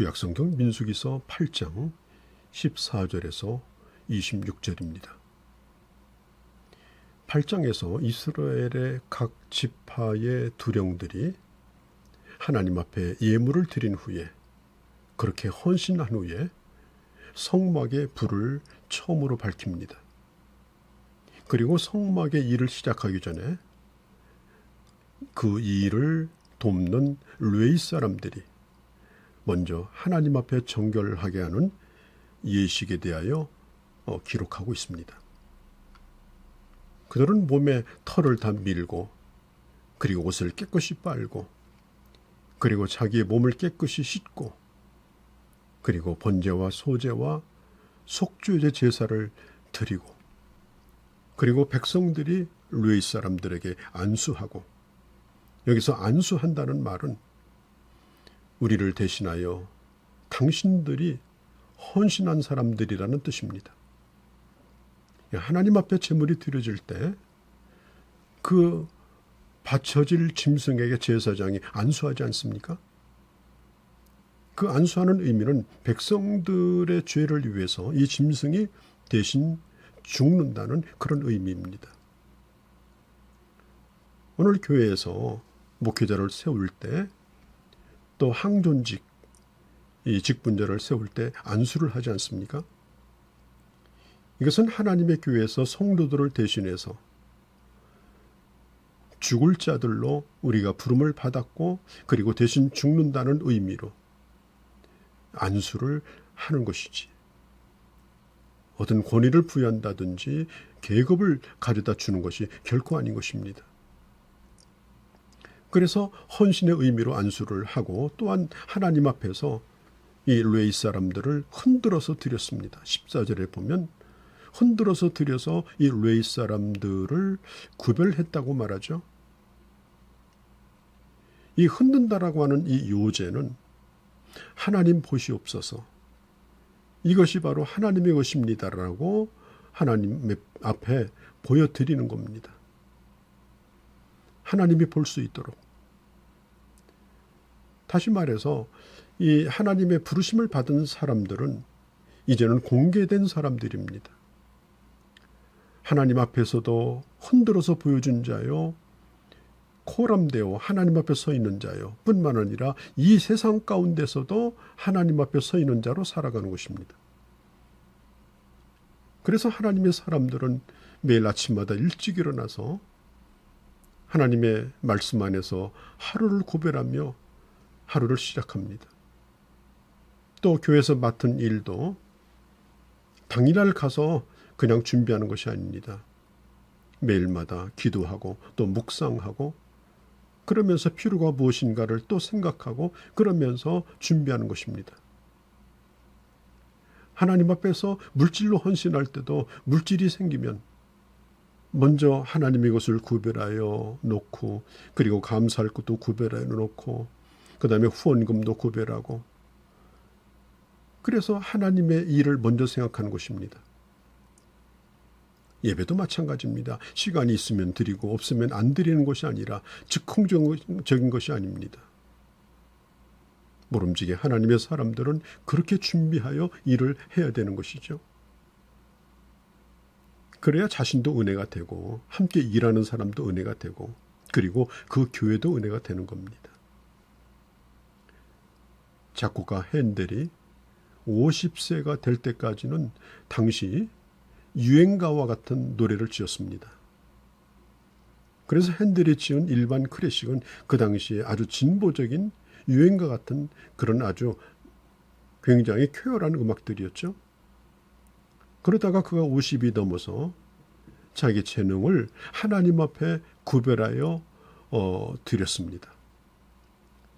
구약성경 민수기서 8장 14절에서 26절입니다. 8장에서 이스라엘의 각 지파의 두령들이 하나님 앞에 예물을 드린 후에 그렇게 헌신한 후에 성막의 불을 처음으로 밝힙니다. 그리고 성막의 일을 시작하기 전에 그 일을 돕는 레이 사람들이 먼저 하나님 앞에 정결하게 하는 예식에 대하여 어, 기록하고 있습니다. 그들은 몸에 털을 다 밀고 그리고 옷을 깨끗이 빨고 그리고 자기의 몸을 깨끗이 씻고 그리고 번제와 소제와 속죄제 제사를 드리고 그리고 백성들이 루이 사람들에게 안수하고 여기서 안수한다는 말은 우리를 대신하여 당신들이 헌신한 사람들이라는 뜻입니다. 하나님 앞에 제물이 드려질 때 그 바쳐질 짐승에게 제사장이 안수하지 않습니까? 그 안수하는 의미는 백성들의 죄를 위해서 이 짐승이 대신 죽는다는 그런 의미입니다. 오늘 교회에서 목회자를 세울 때 또 항존직 이 직분자를 세울 때 안수를 하지 않습니까? 이것은 하나님의 교회에서 성도들을 대신해서 죽을 자들로 우리가 부름을 받았고 그리고 대신 죽는다는 의미로 안수를 하는 것이지. 어떤 권위를 부여한다든지 계급을 가져다 주는 것이 결코 아닌 것입니다. 그래서 헌신의 의미로 안수를 하고 또한 하나님 앞에서 이 레이 사람들을 흔들어서 드렸습니다. 14절에 보면 흔들어서 드려서 이 레이 사람들을 구별했다고 말하죠. 이 흔든다라고 하는 이 요제는 하나님 보시옵소서. 이것이 바로 하나님의 것입니다라고 하나님 앞에 보여드리는 겁니다. 하나님이 볼 수 있도록. 다시 말해서 이 하나님의 부르심을 받은 사람들은 이제는 공개된 사람들입니다. 하나님 앞에서도 흔들어서 보여준 자요, 코람되어 하나님 앞에 서 있는 자요, 뿐만 아니라 이 세상 가운데서도 하나님 앞에 서 있는 자로 살아가는 것입니다. 그래서 하나님의 사람들은 매일 아침마다 일찍 일어나서 하나님의 말씀 안에서 하루를 구별하며 하루를 시작합니다. 또 교회에서 맡은 일도 당일날 가서 그냥 준비하는 것이 아닙니다. 매일마다 기도하고 또 묵상하고 그러면서 필요가 무엇인가를 또 생각하고 그러면서 준비하는 것입니다. 하나님 앞에서 물질로 헌신할 때도 물질이 생기면 먼저 하나님의 것을 구별하여 놓고 그리고 감사할 것도 구별하여 놓고 그 다음에 후원금도 구별하고 그래서 하나님의 일을 먼저 생각하는 것입니다. 예배도 마찬가지입니다. 시간이 있으면 드리고 없으면 안 드리는 것이 아니라 즉흥적인 것이 아닙니다. 모름지게 하나님의 사람들은 그렇게 준비하여 일을 해야 되는 것이죠. 그래야 자신도 은혜가 되고 함께 일하는 사람도 은혜가 되고 그리고 그 교회도 은혜가 되는 겁니다. 작곡가 핸델이 50세가 될 때까지는 당시 유행가와 같은 노래를 지었습니다. 그래서 핸델이 지은 일반 클래식은 그 당시에 아주 진보적인 유행가 같은 그런 아주 굉장히 쾌활한 음악들이었죠. 그러다가 그가 50이 넘어서 자기 재능을 하나님 앞에 구별하여 어, 드렸습니다.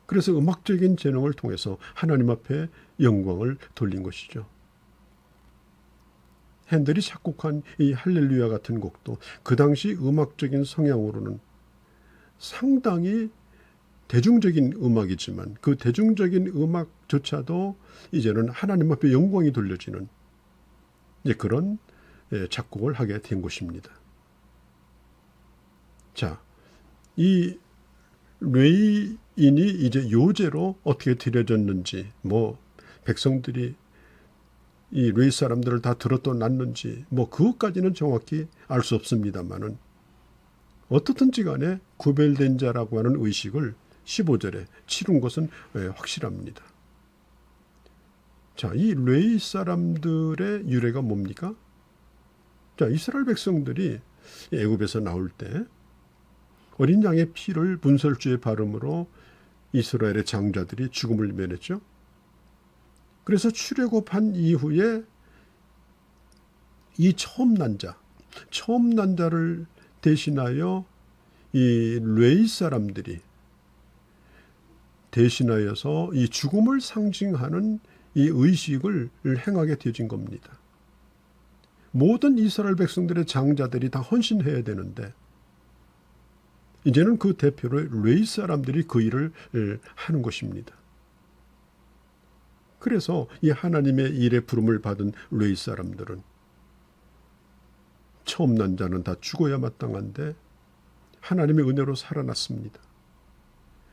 그래서 음악적인 재능을 통해서 하나님 앞에 영광을 돌린 것이죠. 핸들이 작곡한 이 할렐루야 같은 곡도 그 당시 음악적인 성향으로는 상당히 대중적인 음악이지만 그 대중적인 음악조차도 이제는 하나님 앞에 영광이 돌려지는 이제 그런 예, 작곡을 하게 된 것입니다. 자, 이 레이인이 이제 요제로 어떻게 드려졌는지 뭐 백성들이 이 레위 사람들을 다 들었던 놨는지 뭐 그것까지는 정확히 알 수 없습니다만은 어떻든지 간에 구별된 자라고 하는 의식을 15절에 치룬 것은 예, 확실합니다. 자, 이 레이 사람들의 유래가 뭡니까? 자, 이스라엘 백성들이 애굽에서 나올 때 어린 양의 피를 분설주의 발음으로 이스라엘의 장자들이 죽음을 면했죠. 그래서 출애굽한 이후에 이 처음 난 자, 처음 난 자를 대신하여 이 레이 사람들이 대신하여서 이 죽음을 상징하는 이 의식을 행하게 되어진 겁니다. 모든 이스라엘 백성들의 장자들이 다 헌신해야 되는데 이제는 그 대표로 레이 사람들이 그 일을 하는 것입니다. 그래서 이 하나님의 일에 부름을 받은 레이 사람들은 처음 난 자는 다 죽어야 마땅한데 하나님의 은혜로 살아났습니다.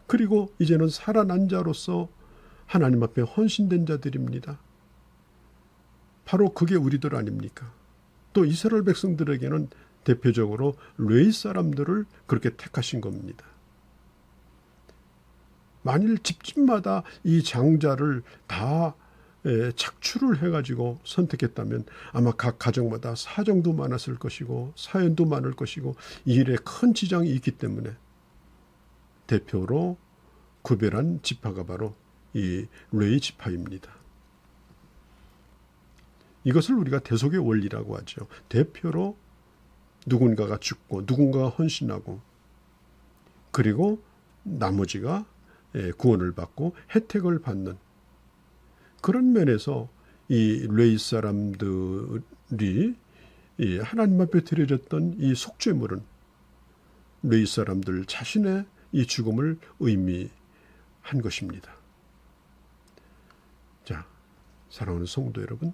그리고 이제는 살아난 자로서 하나님 앞에 헌신된 자들입니다. 바로 그게 우리들 아닙니까? 또 이스라엘 백성들에게는 대표적으로 레이 사람들을 그렇게 택하신 겁니다. 만일 집집마다 이 장자를 다 착출을 해가지고 선택했다면 아마 각 가정마다 사정도 많았을 것이고 사연도 많을 것이고 이 일에 큰 지장이 있기 때문에 대표로 구별한 지파가 바로 이 레이 지파입니다. 이것을 우리가 대속의 원리라고 하죠. 대표로 누군가가 죽고 누군가가 헌신하고 그리고 나머지가 예, 구원을 받고 혜택을 받는 그런 면에서 이 레이 사람들이 하나님 앞에 드려졌던 이 속죄물은 레이 사람들 자신의 이 죽음을 의미한 것입니다. 자, 사랑하는 성도 여러분,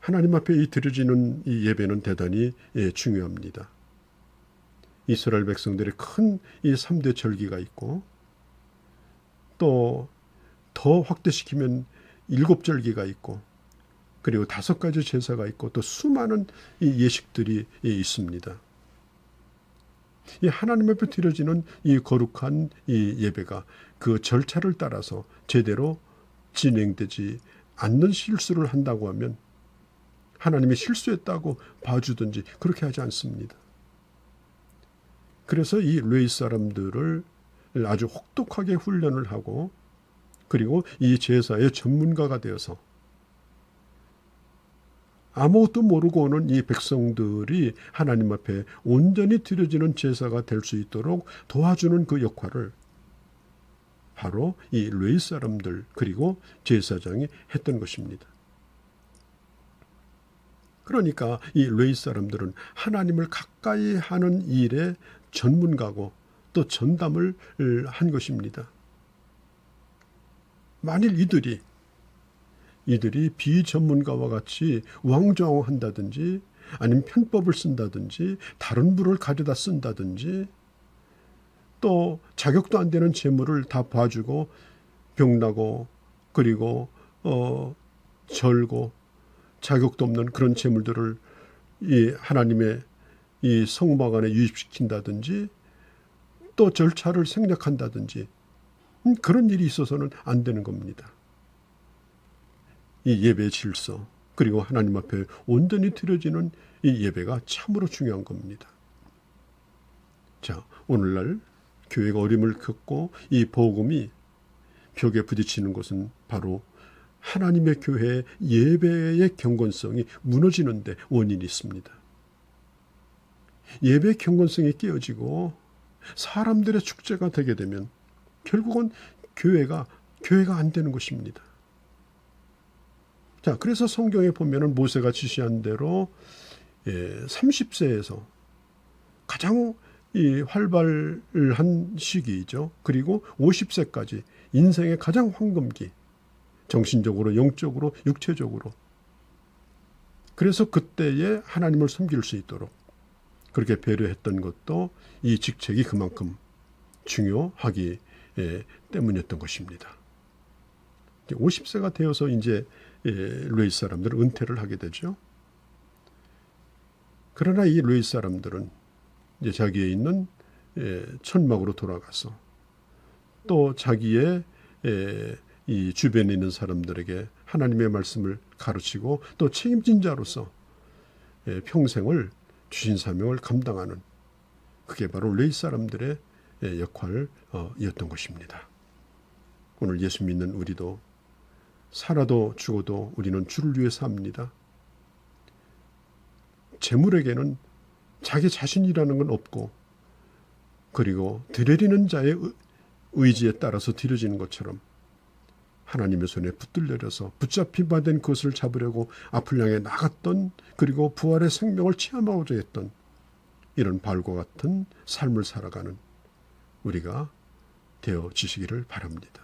하나님 앞에 이 드려지는 이 예배는 대단히 예, 중요합니다. 이스라엘 백성들의 큰 이 3대 절기가 있고 또 더 확대시키면 일곱 절기가 있고 그리고 다섯 가지 제사가 있고 또 수많은 이 예식들이 있습니다. 이 하나님 앞에 드려지는 이 거룩한 이 예배가 그 절차를 따라서 제대로 진행되지 않는 실수를 한다고 하면 하나님이 실수했다고 봐주든지 그렇게 하지 않습니다. 그래서 이 레이 사람들을 아주 혹독하게 훈련을 하고 그리고 이 제사의 전문가가 되어서 아무것도 모르고 오는 이 백성들이 하나님 앞에 온전히 드려지는 제사가 될 수 있도록 도와주는 그 역할을 바로 이 레이 사람들 그리고 제사장이 했던 것입니다. 그러니까 이 레이 사람들은 하나님을 가까이 하는 일에 전문가고 또 전담을 한 것입니다. 만일 이들이 이들이 비전문가와 같이 왕좌왕한다든지 아니면 편법을 쓴다든지 다른 부를 가져다 쓴다든지 또 자격도 안 되는 재물을 다 봐주고 병나고 그리고 어 절고 자격도 없는 그런 재물들을 이 하나님의 이 성막 안에 유입시킨다든지 또 절차를 생략한다든지 음, 그런 일이 있어서는 안 되는 겁니다. 이 예배 질서 그리고 하나님 앞에 온전히 드려지는 이 예배가 참으로 중요한 겁니다. 자, 오늘날 교회가 어림을 겪고 이 복음이 벽에 부딪히는 것은 바로 하나님의 교회 예배의 경건성이 무너지는데 원인이 있습니다. 예배 경건성이 깨어지고 사람들의 축제가 되게 되면 결국은 교회가 교회가 안 되는 것입니다. 자, 그래서 성경에 보면은 모세가 지시한 대로 예, 30세에서 가장 이 활발한 시기이죠. 그리고 50세까지 인생의 가장 황금기. 정신적으로, 영적으로, 육체적으로. 그래서 그때에 하나님을 섬길 수 있도록 그렇게 배려했던 것도 이 직책이 그만큼 중요하기 때문이었던 것입니다. 50세가 되어서 이제 예, 레이 사람들은 은퇴를 하게 되죠. 그러나 이 레이 사람들은 이제 자기에 있는 예, 천막으로 돌아가서 또 자기의 예, 이 주변에 있는 사람들에게 하나님의 말씀을 가르치고 또 책임진 자로서 예, 평생을 주신 사명을 감당하는 그게 바로 레이 사람들의 예, 역할이었던 것입니다. 오늘 예수 믿는 우리도 살아도 죽어도 우리는 주를 위해 삽니다. 재물에게는 자기 자신이라는 건 없고 그리고 드려지는 자의 의- 의지에 따라서 드려지는 것처럼 하나님의 손에 붙들려져서 붙잡힌 바된 그것을 잡으려고 앞을 향해 나갔던 그리고 부활의 생명을 체험하고자 했던 이런 발과 같은 삶을 살아가는 우리가 되어 지시기를 바랍니다.